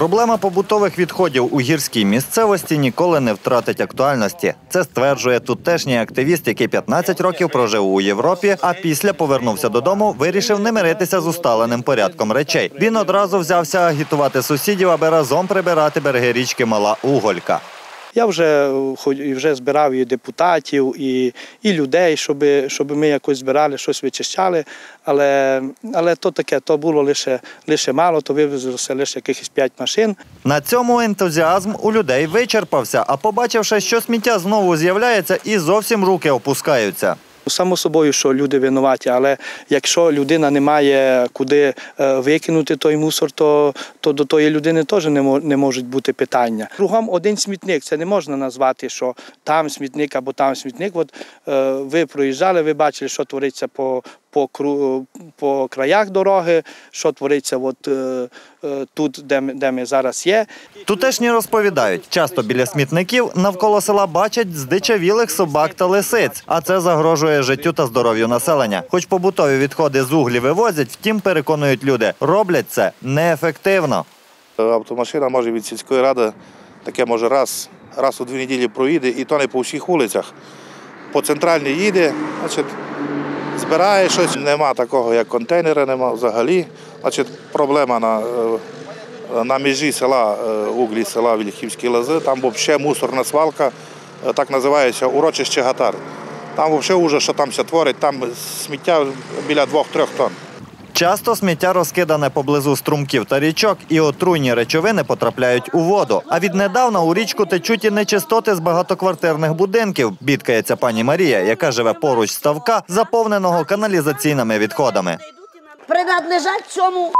Проблема побутових відходів у гірській місцевості ніколи не втратить актуальності. Це стверджує тутешній активіст, який 15 років прожив у Європі, а після повернувся додому, вирішив не миритися з усталеним порядком речей. Він одразу взявся агітувати сусідів, аби разом прибирати береги річки Мала Уголька. Я вже вже збирав і депутатів, і, і людей, щоб, щоб ми якось збирали, щось вичищали. Але, але то таке, то було лише, лише мало, то вивезлося лише якихось п'ять машин. На цьому ентузіазм у людей вичерпався, а побачивши, що сміття знову з'являється, і зовсім руки опускаються. Само собою, що люди винуваті, але якщо людина не має куди е, викинути той мусор, то, то до тої людини теж не, мо- не можуть бути питання. Кругом один смітник, це не можна назвати, що там смітник або там смітник. От е, ви проїжджали, ви бачили, що твориться по, по, кру- по краях дороги, що твориться от, е, е, тут, де ми, де ми зараз є. Тутешні розповідають, часто біля смітників навколо села бачать здичавілих собак та лисиць, а це загрожує життю та здоров'ю населення. Хоч побутові відходи з углі вивозять, втім, переконують люди, роблять це неефективно. Автомашина може від сільської ради таке може раз, раз у дві неділі проїде, і то не по всіх вулицях. По центральній їде, значить, збирає щось. Нема такого, як контейнери, нема взагалі. Значить, проблема на, е, на межі села, е, углі села Вільхівські лази, там взагалі мусорна свалка, е, так називається урочище Гатар. Там взагалі вже що там все творить, там сміття біля 2-3 тонн. Часто сміття розкидане поблизу струмків та річок, і отруйні речовини потрапляють у воду. А віднедавна у річку течуть і нечистоти з багатоквартирних будинків. Бідкається пані Марія, яка живе поруч ставка, заповненого каналізаційними відходами. принадлежать цьому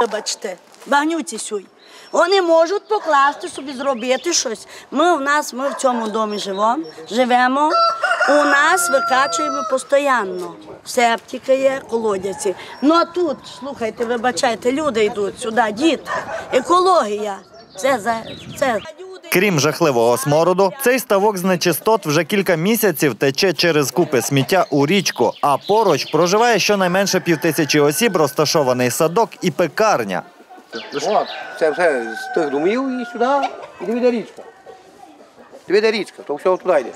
вибачте, багнюці сюй. Вони можуть покласти собі, зробити щось. Ми в нас, ми в цьому домі живемо, живемо. У нас викачуємо постійно. Септики є, колодязі. Ну а тут, слухайте, вибачайте, люди йдуть сюди, діти, екологія. Це за це. Крім жахливого смороду, цей ставок з нечистот вже кілька місяців тече через купи сміття у річку. А поруч проживає щонайменше півтисячі осіб, розташований садок і пекарня. От, це все з тих домів і сюди, і де річка. Де річка, то все туди йде.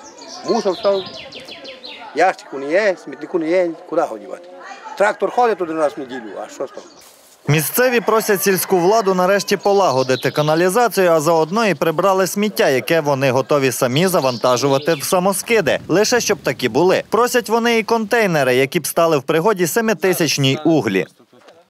Мусор все. Ящику не є, смітнику не є, куди його. Трактор ходить туди раз в неділю, а що того? Місцеві просять сільську владу нарешті полагодити каналізацію, а заодно і прибрали сміття, яке вони готові самі завантажувати в самоскиди. Лише щоб такі були. Просять вони і контейнери, які б стали в пригоді семитисячній углі.